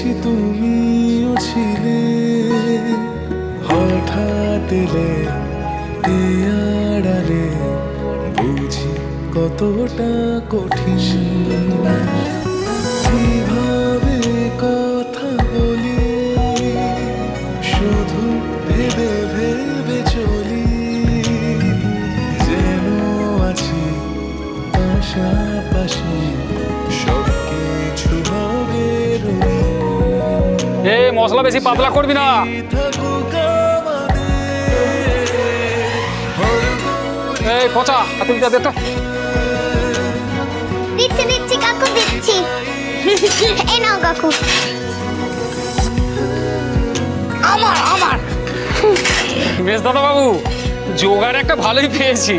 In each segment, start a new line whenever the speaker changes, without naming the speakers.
দেখেছি তুমিও ছিলে হঠাৎ এলে বুঝি কতটা কঠিন।
এ মশলা বেশি পাতলা করবি না। এই পচা হাতুড়ি দে তো।
দিচ্ছি দিচ্ছি কাকু দিচ্ছি। এই নাও কাকু। আমার আমার।
বেশ দাদা বাবু জোগাড় একটা ভালোই পেয়েছি।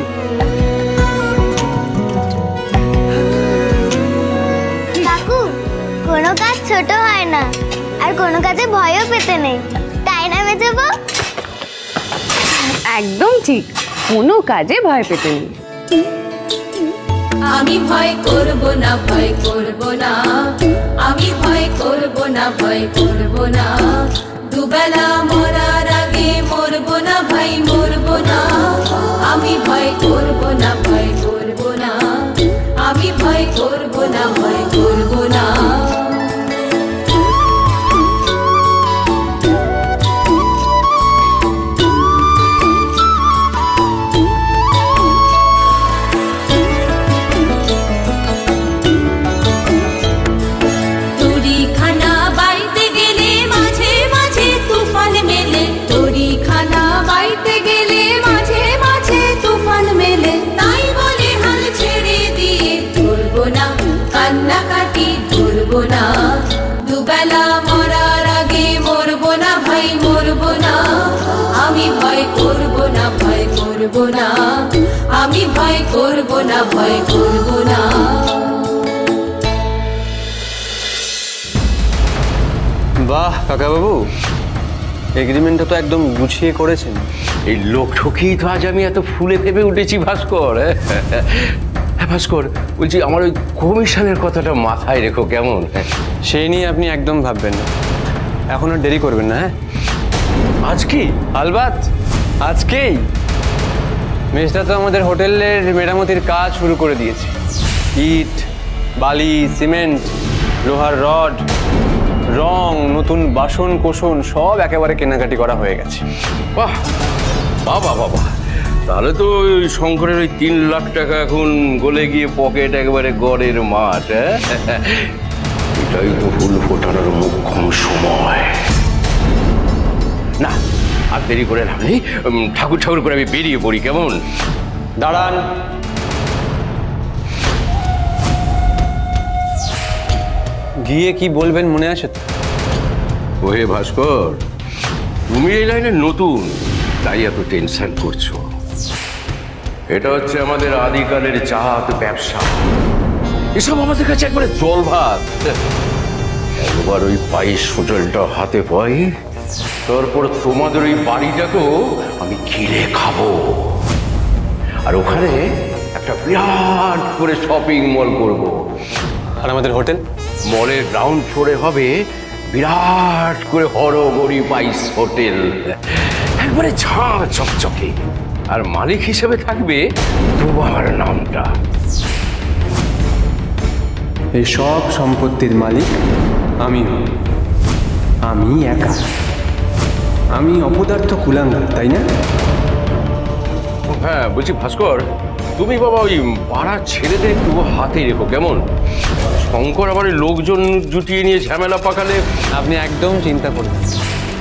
কাকু কোনো কাজ ছোট হয় না। আর কোনো কাজে ভয়ও পেতে নেই। তাই না মেজবো
একদম ঠিক। কোনো কাজে ভয় পেতে নেই।
আমি ভয় করব না ভয় করব না। আমি ভয় করব না ভয় করব না। না কান্নাকাটি ধরবো না দুবেলা মরার আগে মরবো না ভাই মরবো না। আমি ভয় করব না, ভয় করব না। আমি ভয় করব না, ভয় করব না।
বাহ, কাকাবাবু। এগ্রিমেন্টটা তো একদম গুছিয়ে করেছেন।
এই লোক ঠকেই তো আজ আমি এত ফুলে ফেপে উঠেছি, ভাস্কর। হ্যাঁ ভাস্কর বলছি আমার ওই কমিশনের কথাটা মাথায় রেখো কেমন?
সেই নিয়ে আপনি একদম ভাববেন না। এখন আর দেরি করবেন না হ্যাঁ?
আজ কি?
আলবাত আজকেই মেজদা তো আমাদের হোটেলের মেরামতির কাজ শুরু করে দিয়েছে। ইট বালি সিমেন্ট লোহার রড রং নতুন বাসন কোসন সব একেবারে কেনাকাটি করা হয়ে গেছে।
বাহ! বাবা বাবা তাহলে তো ওই শঙ্করের ওই তিন লাখ টাকা এখন গলে গিয়ে পকেট একবারে গড়ের মাঠ হ্যাঁ? এটাই তো ফুল ফোটানোর মোক্ষম সময়। না আর দেরি করে লাভ নেই। ঠাকুর ঠাকুর করে আমি বেরিয়ে পড়ি কেমন?
দাঁড়ান। গিয়ে কি বলবেন মনে আছে তো?
ওহে ভাস্কর তুমি এই লাইনে নতুন তাই এত টেনশন করছ। এটা হচ্ছে আমাদের আদিকালের চাঁদ ব্যবসা। এসব আমাদের কাছে একবারে জল ভাত একবার ওই পায়েস হোটেলটা হাতে পাই তারপর তোমাদের ওই বাড়িটাকেও আমি ঘিরে খাব। আর ওখানে একটা বিরাট করে শপিং মল করব।
আর আমাদের হোটেল?
মলের গ্রাউন্ড ফ্লোরে হবে বিরাট করে হরগরি পাইস হোটেল একবারে ঝাঁ চকচকে আর মালিক হিসেবে থাকবে তোমার নামটা।
এই সব সম্পত্তির মালিক আমি। আমি একা। আমি অপদার্থ কুলাঙ্গার তাই না?
হ্যাঁ বলছি ভাস্কর তুমি বাবা ওই পাড়ার ছেলেদের একটু হাতে রেখো কেমন? শঙ্কর আবার ওই লোকজন জুটিয়ে নিয়ে ঝামেলা পাকালে
আপনি একদম চিন্তা করবেন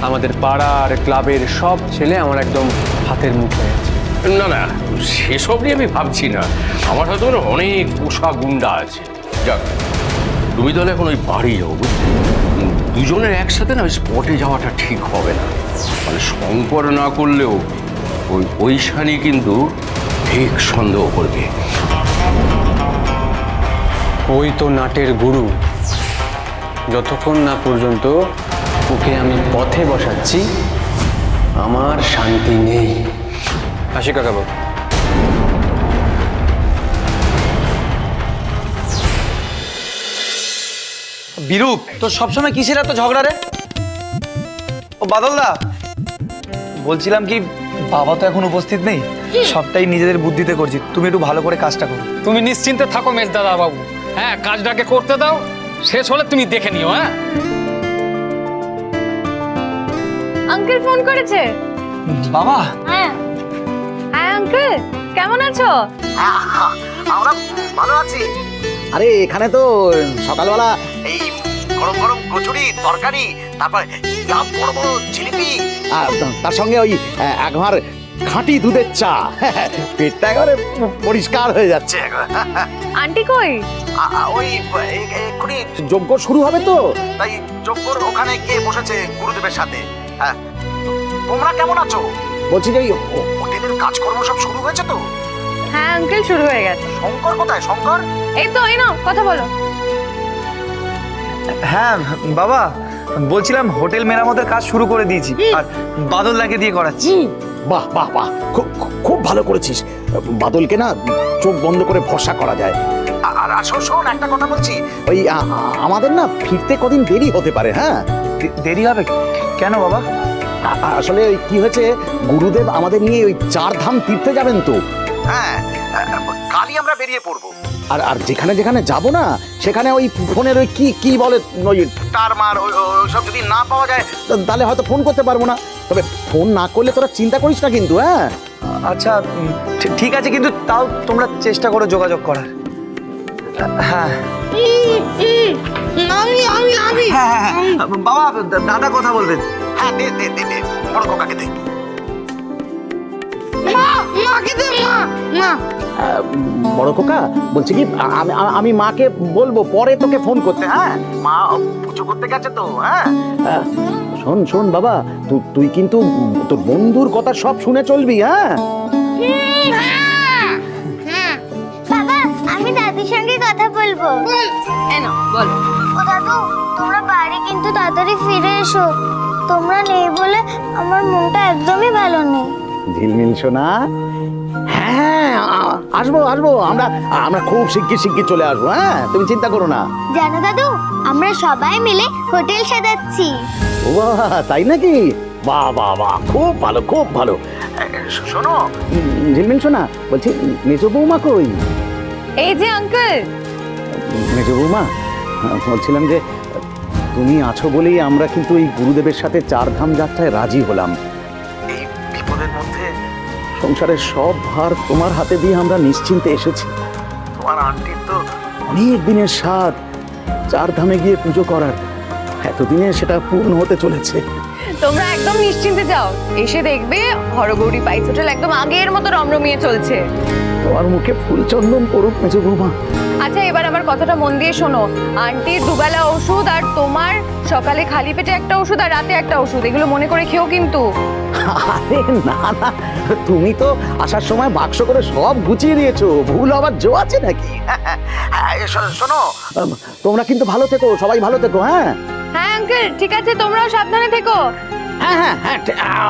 আমাদের পাড়ার ক্লাবের সব ছেলে আমার একদম হাতের মুঠে আছে।
না না, সেসব নিয়ে আমি ভাবছি না। আমার হয়তো অনেক পোষা গুন্ডা আছে। যাক তুমি তাহলে এখন ওই বাড়ি যাও বুঝলে? দুজনের একসাথে না ওই স্পটে যাওয়াটা ঠিক হবে না। মানে শঙ্কর না করলেও ওই ঐশানি কিন্তু ঠিক সন্দেহ করবে।
ওই তো নাটের গুরু। যতক্ষণ না পর্যন্ত ওকে আমি পথে বসাচ্ছি, আমার শান্তি নেই। আসি কাকাবাবু
বিরূপ তোর সবসময় কিসের এত ঝগড়া রে? ও বাদলদা বলছিলাম কি বাবা তো এখন উপস্থিত নেই? সবটাই নিজেদের বুদ্ধিতে করছি। তুমি একটু ভালো করে কাজটা করো।
তুমি নিশ্চিন্তে থাকো মেজ দাদা বাবু হ্যাঁ কাজটাকে করতে দাও শেষ হলে তুমি দেখে নিও হ্যাঁ?
আঙ্কেল ফোন করেছে?
বাবা
হ্যাঁ।
আঙ্কেল কেমন আছো?
আমরা ভালো আছি। আরে এখানে তো সকালবেলা এই গরম গরম কচুরি তরকারি তারপর বড় বড় জিলিপি আর তার সঙ্গে ওই একবার খাঁটি দুধের চা। পেটটা একেবারে পরিষ্কার হয়ে যাচ্ছে।
আন্টি কই?
ওই এক্ষুনি যজ্ঞ শুরু হবে তো তাই যজ্ঞর ওখানে গিয়ে বসেছে গুরুদেবের সাথে। হ্যাঁ তোমরা কেমন আছো? বলছি যে হোটেলের কাজকর্ম সব শুরু হয়েছে তো?
হ্যাঁ আঙ্কেল শুরু হয়ে গেছে।
শঙ্কর কোথায় শঙ্কর?
এই তো এই নাও কথা বলো।
হ্যাঁ বাবা বলছিলাম হোটেল মেরামতের কাজ শুরু করে দিয়েছি আর বাদলদাকে দিয়ে করাচ্ছি।
বাহ বাহ বাহ খুব খুব- ভালো করেছিস। বাদলকে না চোখ বন্ধ করে ভরসা করা যায়। আর আসো শোন একটা কথা বলছি। ওই আমাদের না ফিরতে কদিন দেরি হতে পারে হ্যাঁ?
দেরি হবে কেন বাবা?
আসলে ওই কি হয়েছে? গুরুদেব আমাদের নিয়ে ওই চার ধাম তীর্থে যাবেন তো। হ্যাঁ কালই আমরা বেরিয়ে পড়ব। আর আর যেখানে যেখানে যাব না সেখানে ওই ফোনের ওই কি কি বলে ওই টার মার ওই সব যদি না পাওয়া যায় তাহলে হয়তো ফোন করতে পারব না। তবে ফোন না করলে তোরা চিন্তা করিস না কিন্তু হ্যাঁ?
আচ্ছা ঠিক আছে কিন্তু তাও তোমরা চেষ্টা করো যোগাযোগ করার। হ্যাঁ।
আমি আমি আমি।
হ্যাঁ হ্যাঁ, হ্যাঁ। বাবা দাদা কথা বলবেন।
হ্যাঁ দে দে দে দে। বড় কোকাকে দে।
মা মাকে দে মা মা।
বড় কোকা বলছি কি আমি আমি মাকে বলব পরে তোকে ফোন করতে হ্যাঁ? মা পুজো করতে গেছে তো হ্যাঁ? শোন শোন বাবা তুই তুই কিন্তু তোর বন্ধুর কথা সব শুনে চলবি হ্যাঁ?
বাবা আমি দাদির সঙ্গে কথা বলব।
নাও বলো।
ও দাদু তোমরা বাড়ি কিন্তু তাড়াতাড়ি ফিরে এসো। তোমরা নেই বলে আমার মনটা একদমই ভালো নেই।
ঝিলমিল সোনা হ্যাঁ আসব আসব। আমরা আমরা খুব শিগগির শিগগির চলে আসব হ্যাঁ? তুমি চিন্তা করো না।
জানো দাদু আমরা সবাই মিলে হোটেল সাজাচ্ছি।
ও বাবা, তাই নাকি? বাহ বাহ বাহ খুব ভালো খুব ভালো। শোনো ঝিলমিল সোনা বলছি মেজো বৌমা কই?
এই যে আঙ্কেল
মেজো বৌমা বলছিলাম যে তুমি আছো বলেই আমরা কিন্তু এই গুরুদেবের সাথে চার ধাম যাত্রায় রাজি হলাম। এই বিপদের মধ্যে সংসারের সব ভার তোমার হাতে দিয়ে আমরা নিশ্চিন্তে এসেছি। তোমার আন্টির তো অনেক দিনের স্বাদ চার ধামে গিয়ে পুজো করার। এতদিনে সেটা পূর্ণ হতে চলেছে।
তোমরা একদম নিশ্চিন্তে যাও। এসে দেখবে হরগৌরী পাইস হোটেল একদম আগের মতো রমরমিয়ে চলছে।
তোমার মুখে ফুলচন্দন পড়ুক মেজো বৌমা।
আচ্ছা এবার আমার কথাটা মন দিয়ে শোনো। আন্টির দুবেলা ওষুধ আর তোমার সকালে খালি পেটে একটা ওষুধ আর রাতে একটা ওষুধ এগুলো মনে করে খেও কিন্তু।
আরে না না তুমি তো আসার সময় বাক্স করে সব গুছিয়ে দিয়েছ। ভুল আবার জো আছে নাকি? হ্যাঁ, শোনো তোমরা কিন্তু ভালো থেকো সবাই ভালো থেকো হ্যাঁ?
হ্যাঁ আঙ্কেল ঠিক আছে তোমরাও সাবধানে থেকো।
হ্যাঁ হ্যাঁ হ্যাঁ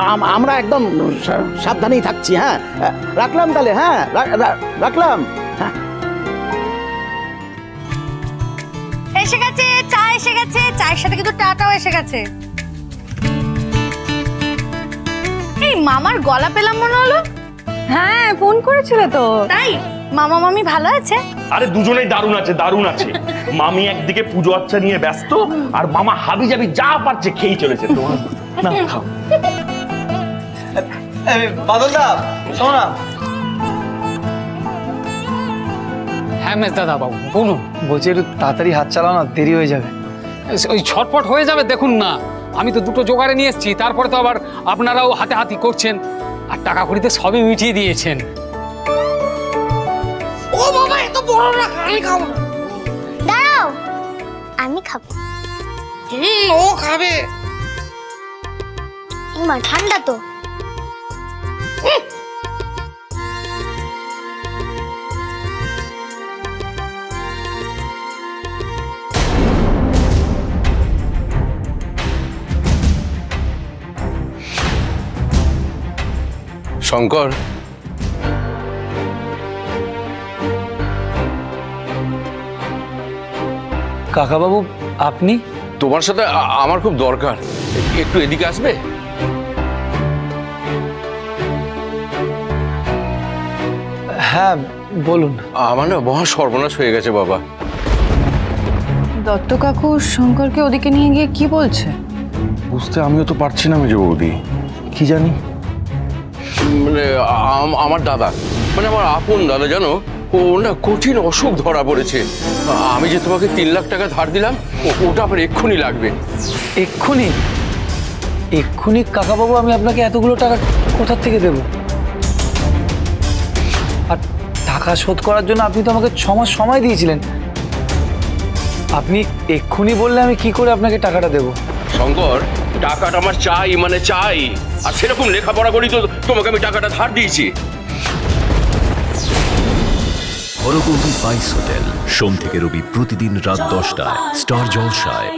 আম- আমরা একদম সা- সাবধানেই থাকছি হ্যাঁ। রাখলাম তাহলে হ্যাঁ রা- রা- রাখলাম হ্যাঁ।
এসে গেছে চা এসে গেছে চায়ের সাথে কিন্তু টাটাও এসে গেছে। এই মামার গলা পেলাম মনে হলো?
হ্যাঁ ফোন করেছিল তো।
তাই? মামা মামি ভালো আছে?
আরে দুজনেই দারুণ আছে দারুণ আছে। মামি একদিকে পুজো আচ্ছা নিয়ে ব্যস্ত আর মামা হাবি জাবি যা পারছে খেয়েই চলেছে। তোমার না খাও।
বাদলদা শোনো না।
হ্যাঁ মেজদাদা বাবু বলুন।
বলছি একটু তাড়াতাড়ি হাত চালাও না দেরি হয়ে যাবে।
ওই ছটপট হয়ে যাবে দেখুন না। আমি তো দুটো জোগাড়ে নিয়ে এসেছি তারপরে তো আবার আপনারাও হাতে হাতি করছেন। আর টাকা কড়িতে সবই মিটিয়ে দিয়েছেন।
দাঁড়াও আমি খাব। হুম ও খাবে। মা ঠান্ডা তো।
শঙ্কর।
কাকাবাবু আপনি?
তোমার সাথে আ- আমার খুব দরকার। একটু এদিকে আসবে?
হ্যাঁ বলুন।
আমার না মহা সর্বনাশ হয়ে গেছে বাবা।
দত্ত কাকু শঙ্করকে ওদিকে নিয়ে গিয়ে কি বলছে?
বুঝতে আমিও তো পারছি না মেজো বৌদি। কি জানি? মানে আম- আমার দাদা মানে আমার আপন দাদা জানো? ও না কঠিন অসুখ ধরা পড়েছে। আমি যে তোমাকে তিন লাখ টাকা ধার দিলাম ও- ওটা আবার এক্ষুনি লাগবে।
এক্ষুনি? এক্ষুনি কাকাবাবু আমি আপনাকে এতগুলো টাকা কোথার থেকে দেব? আর টাকা শোধ করার জন্য আপনি তো আমাকে ছ মাস সময় দিয়েছিলেন। আপনি এক্ষুনি বললে আমি কি করে আপনাকে টাকাটা দেব?
শঙ্কর টাকাটা আমার চাই মানে চাই। আর সেরকম লেখাপড়া করি তো তোমাকে আমি টাকাটা ধার দিয়েছি।
হরগৌরী বাইস হোটেল সোম থেকে রবি প্রতিদিন রাত দশটায় স্টার জলসায়।